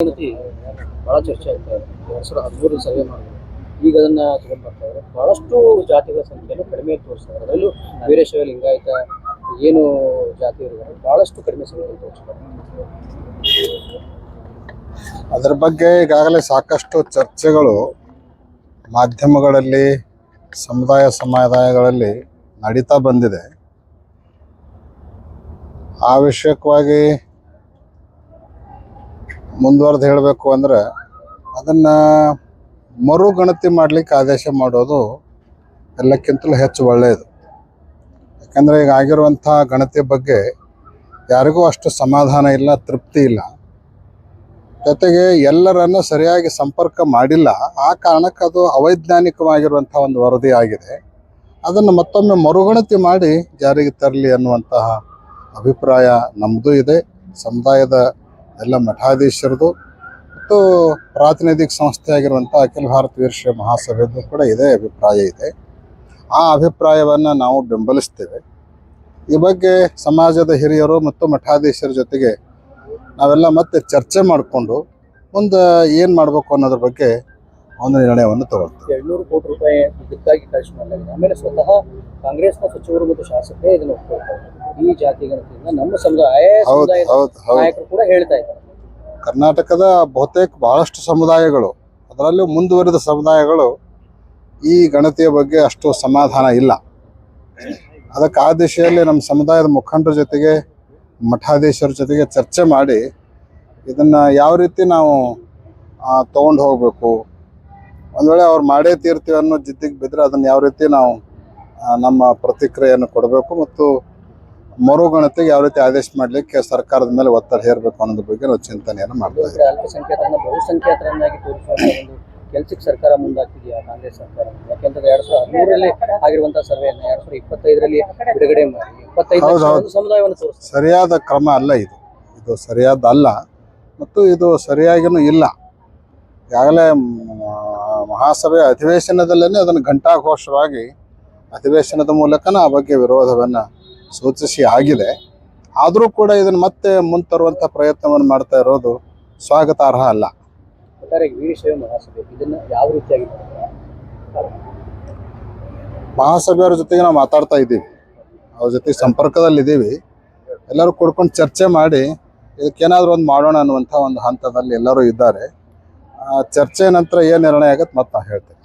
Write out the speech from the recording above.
ಬಹಳ ಚರ್ಚೆ ಆಗ್ತಾ ಇದೆ. ಹದಿಮೂರು ಮಾಡಿದ್ರು ಈಗ ಅದನ್ನ ತಗೊಂಡ್ ಬರ್ತಾ ಇದ್ದಾರೆ. ಬಹಳಷ್ಟು ಜಾತಿಗಳ ಸಂಖ್ಯೆಯನ್ನು ಕಡಿಮೆ ತೋರಿಸ್ತಾರೆ. ಅದರಲ್ಲೂ ವೀರಶೈವ ಲಿಂಗಾಯತ, ಏನು ಜಾತಿ ಇರುವುದು ಬಹಳಷ್ಟು ಕಡಿಮೆ ಸಂಖ್ಯೆಯಲ್ಲಿ ತೋರಿಸ್ತಾರೆ. ಅದರ ಬಗ್ಗೆ ಈಗಾಗಲೇ ಸಾಕಷ್ಟು ಚರ್ಚೆಗಳು ಮಾಧ್ಯಮಗಳಲ್ಲಿ, ಸಮುದಾಯ ಸಮುದಾಯಗಳಲ್ಲಿ ನಡೀತಾ ಬಂದಿದೆ. ಆ ವಿಷಯಕವಾಗಿ ಮುಂದುವರೆದು ಹೇಳಬೇಕು ಅಂದರೆ ಅದನ್ನು ಮರುಗಣತಿ ಮಾಡಲಿಕ್ಕೆ ಆದೇಶ ಮಾಡೋದು ಎಲ್ಲಕ್ಕಿಂತಲೂ ಹೆಚ್ಚು ಒಳ್ಳೆಯದು. ಯಾಕಂದರೆ ಈಗ ಆಗಿರುವಂಥ ಗಣತಿ ಬಗ್ಗೆ ಯಾರಿಗೂ ಅಷ್ಟು ಸಮಾಧಾನ ಇಲ್ಲ, ತೃಪ್ತಿ ಇಲ್ಲ. ಜೊತೆಗೆ ಎಲ್ಲರನ್ನು ಸರಿಯಾಗಿ ಸಂಪರ್ಕ ಮಾಡಿಲ್ಲ. ಆ ಕಾರಣಕ್ಕೆ ಅದು ಅವೈಜ್ಞಾನಿಕವಾಗಿರುವಂಥ ಒಂದು ವರದಿ ಆಗಿದೆ. ಅದನ್ನು ಮತ್ತೊಮ್ಮೆ ಮರುಗಣತಿ ಮಾಡಿ ಜಾರಿಗೆ ತರಲಿ ಅನ್ನುವಂತಹ ಅಭಿಪ್ರಾಯ ನಮ್ಮದು ಇದೆ. ಸಮುದಾಯದ ಎಲ್ಲ ಮಠಾಧೀಶರದು ಮತ್ತು ಪ್ರಾತಿನಿಧಿಕ ಸಂಸ್ಥೆ ಆಗಿರುವಂಥ ಅಖಿಲ ಭಾರತ ವೀರಶೈವ ಮಹಾಸಭೆಯದ್ದು ಕೂಡ ಇದೇ ಅಭಿಪ್ರಾಯ ಇದೆ. ಆ ಅಭಿಪ್ರಾಯವನ್ನು ನಾವು ಬೆಂಬಲಿಸ್ತೇವೆ. ಈ ಬಗ್ಗೆ ಸಮಾಜದ ಹಿರಿಯರು ಮತ್ತು ಮಠಾಧೀಶರ ಜೊತೆಗೆ ನಾವೆಲ್ಲ ಮತ್ತೆ ಚರ್ಚೆ ಮಾಡಿಕೊಂಡು ಮುಂದೆ ಏನು ಮಾಡಬೇಕು ಅನ್ನೋದ್ರ ಬಗ್ಗೆ ಒಂದು ನಿರ್ಣಯವನ್ನು ತಗೊಳ್ತೀವಿ. ಎರಡ್ನೂರು ಕೋಟಿ ರೂಪಾಯಿ ಇದಕ್ಕಾಗಿ ಖರ್ಚು ಮಾಡಲಾಗಿದೆ. ಆಮೇಲೆ ಸ್ವತಃ ಕಾಂಗ್ರೆಸ್ನ ಸಚಿವರು ಮತ್ತು ಶಾಸಕರೇ ಇದನ್ನು ಈ ಜಾತಿ ಗಣತಿಯಿಂದ ನಮ್ಮ ಸಮುದಾಯ ನಾಯಕರು ಕೂಡ ಹೇಳ್ತಾ ಇದ್ದಾರೆ. ಕರ್ನಾಟಕದ ಬಹುತೇಕ ಬಹಳಷ್ಟು ಸಮುದಾಯಗಳು, ಅದರಲ್ಲೂ ಮುಂದುವರಿದ ಸಮುದಾಯಗಳು ಈ ಗಣತಿಯ ಬಗ್ಗೆ ಅಷ್ಟು ಸಮಾಧಾನ ಇಲ್ಲ. ಅದಕ್ಕೆ ಆ ದಿಶೆಯಲ್ಲಿ ನಮ್ಮ ಸಮುದಾಯದ ಮುಖಂಡರ ಜೊತೆಗೆ, ಮಠಾಧೀಶರ ಜೊತೆಗೆ ಚರ್ಚೆ ಮಾಡಿ ಇದನ್ನು ಯಾವ ರೀತಿ ನಾವು ತೊಗೊಂಡು ಹೋಗಬೇಕು, ಒಂದು ವೇಳೆ ಅವ್ರು ಮಾಡೇ ತೀರ್ತೀವಿ ಅನ್ನೋ ಜಿದ್ದಿಗೆ ಬಿದ್ದರೆ ಅದನ್ನು ಯಾವ ರೀತಿ ನಾವು ನಮ್ಮ ಪ್ರತಿಕ್ರಿಯೆಯನ್ನು ಕೊಡಬೇಕು ಮತ್ತು ಮರುಗಣತಿಗೆ ಯಾವ ರೀತಿ ಆದೇಶ ಮಾಡಲಿಕ್ಕೆ ಸರ್ಕಾರದ ಮೇಲೆ ಒತ್ತಡ ಹೇರಬೇಕು ಅನ್ನೋದ್ರ ಬಗ್ಗೆ ನಾವು ಚಿಂತನೆಯನ್ನು ಮಾಡ್ತಾ ಇದ್ದೀವಿ. ಅಲ್ಪಸಂಖ್ಯಾತರನ್ನ ಬಹುಸಂಖ್ಯಾತರನ್ನಾಗಿ ಕೆಲ್ಸಕ್ಕೆ ಸರ್ಕಾರ ಮುಂದಾಗ್ತಿದೆಯಾ ಕಾಂಗ್ರೆಸ್ ಸರ್ಕಾರ? ಯಾಕೆಂತಂದ್ರೆ ಎರಡ್ ಸಾವಿರದ ಹದಿಮೂರರಲ್ಲಿ ಆಗಿರುವಂತಹ ಸರ್ವೆಯನ್ನು ಎರಡ್ ಸಾವಿರದ ಇಪ್ಪತ್ತೈದರಲ್ಲಿ ಬಿಡುಗಡೆ ಮಾಡಿ ಇಪ್ಪತ್ತೈದು ಸಮುದಾಯವನ್ನು ಸರಿಯಾದ ಕ್ರಮ ಅಲ್ಲ ಇದು. ಇದು ಸರಿಯಾದ ಅಲ್ಲ. ಮತ್ತು ಇದು ಸರಿಯಾಗಿನೂ ಇಲ್ಲ. ಈಗಾಗಲೇ ಮಹಾಸಭೆ ಅಧಿವೇಶನದಲ್ಲೇ ಅದನ್ನು ಘಂಟಾಘೋಷವಾಗಿ ಅಧಿವೇಶನದ ಮೂಲಕನ ಆ ಬಗ್ಗೆ ವಿರೋಧವನ್ನು ಸೂಚಿಸಿ ಆಗಿದೆ ಆದರೂ ಕೂಡ ಇದನ್ನು ಮತ್ತೆ ಮುಂತರುವಂಥ ಪ್ರಯತ್ನವನ್ನು ಮಾಡ್ತಾ ಇರೋದು ಸ್ವಾಗತಾರ್ಹ ಅಲ್ಲ. ಮಹಾಸಭೆಯವರ ಜೊತೆಗೆ ನಾವು ಮಾತಾಡ್ತಾ ಇದ್ದೀವಿ. ಅವ್ರ ಜೊತೆಗೆ ಸಂಪರ್ಕದಲ್ಲಿದ್ದೀವಿ. ಎಲ್ಲರೂ ಕೂಡ್ಕೊಂಡು ಚರ್ಚೆ ಮಾಡಿ ಇದಕ್ಕೇನಾದರೂ ಒಂದು ಮಾಡೋಣ ಅನ್ನುವಂಥ ಒಂದು ಹಂತದಲ್ಲಿ ಎಲ್ಲರೂ ಇದ್ದಾರೆ. ಆ ಚರ್ಚೆ ನಂತರ ಏನು ನಿರ್ಣಯ ಆಗತ್ತೆ ಮತ್ತೆ ನಾವು ಹೇಳ್ತೇವೆ